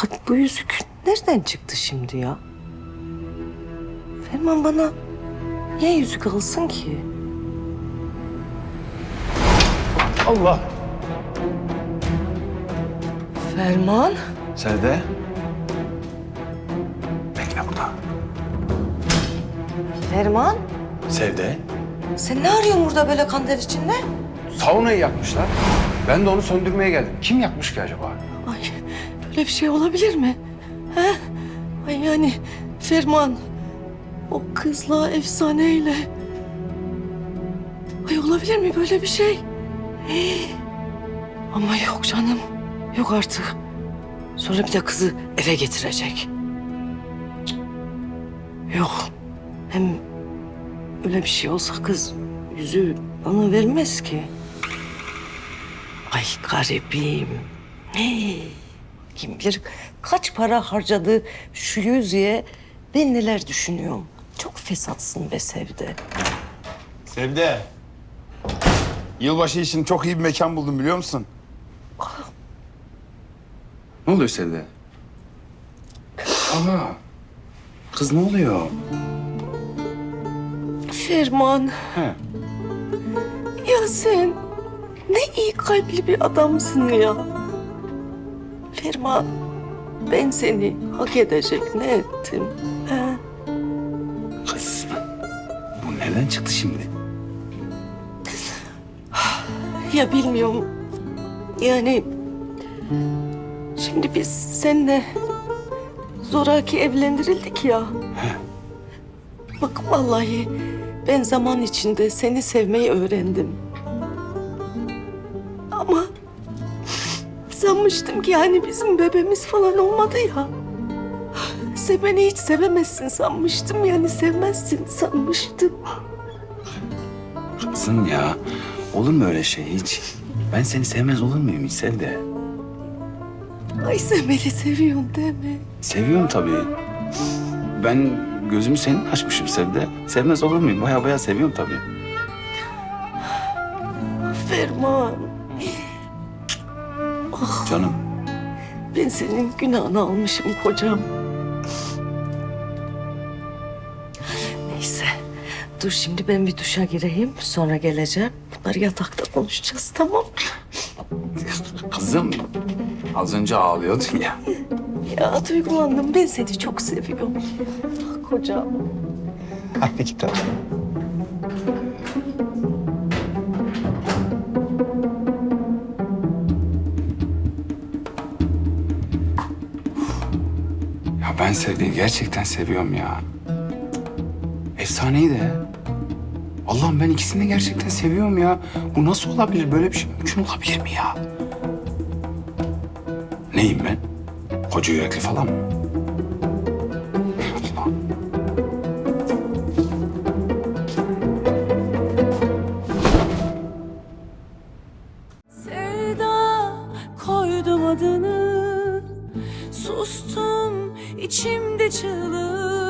Fakat bu yüzük nereden çıktı şimdi ya? Ferman bana niye yüzük alsın ki? Allah. Ferman? Sevde. Bekle burada. Ferman? Sevde. Sen ne arıyorsun burada böyle kandil içinde? Saunayı yakmışlar. Ben de onu söndürmeye geldim. Kim yakmış ki acaba? Böyle bir şey olabilir mi? He? Ay yani Ferman o kızla efsaneyle. Ay olabilir mi böyle bir şey? Ama yok canım. Yok artık. Sonra bir de kızı eve getirecek. Yok. Hem öyle bir şey olsa kız yüzü bana vermez ki. Ay garibim. Hey, kim bilir kaç para harcadı şu yüzüğe ben neler düşünüyorum. Çok fesatsın be Sevde. Sevde. Yılbaşı için çok iyi bir mekan buldum biliyor musun? Ne oluyor Sevde? Aha. Kız ne oluyor? Ferman He. ya sen ne iyi kalpli bir adamsın ya. Ferman ben seni hak edecek ne ettim? He? Kız. Bu nereden çıktı şimdi? Ya bilmiyorum. Yani şimdi biz seninle zoraki evlendirildik ya. Bak vallahi ben zaman içinde seni sevmeyi öğrendim. Ama sanmıştım ki yani bizim bebeğimiz falan olmadı ya. Sen beni hiç sevemezsin sanmıştım yani sevmezsin sanmıştım. Kızım ya. Olur mu öyle şey hiç? Ben seni sevmez olur muyum hiç Sevde? Ay sen beni seviyorsun değil mi? Seviyorum tabii. Ben gözümü senin açmışım Sevde. Sevmez olur muyum? Baya baya seviyorum tabii. Ferman. Canım. Ben senin günahını almışım kocam. Neyse. Dur şimdi ben bir duşa gireyim. Sonra geleceğim. Bunları yatakta konuşacağız tamam Kızım. Az önce ağlıyordun ya. Ya duygulandım. Ben seni çok seviyorum. Ah, Kocam. Hadi gidelim. Ya ben Sevde'yi gerçekten seviyorum ya. Efsaneyi de. Allah'ım ben ikisini de gerçekten seviyorum ya. Bu nasıl olabilir? Böyle bir şey mümkün olabilir mi ya? Neyim ben? Koca yürekli falan mı? Sevda koydum adını Sustum içimde çığlık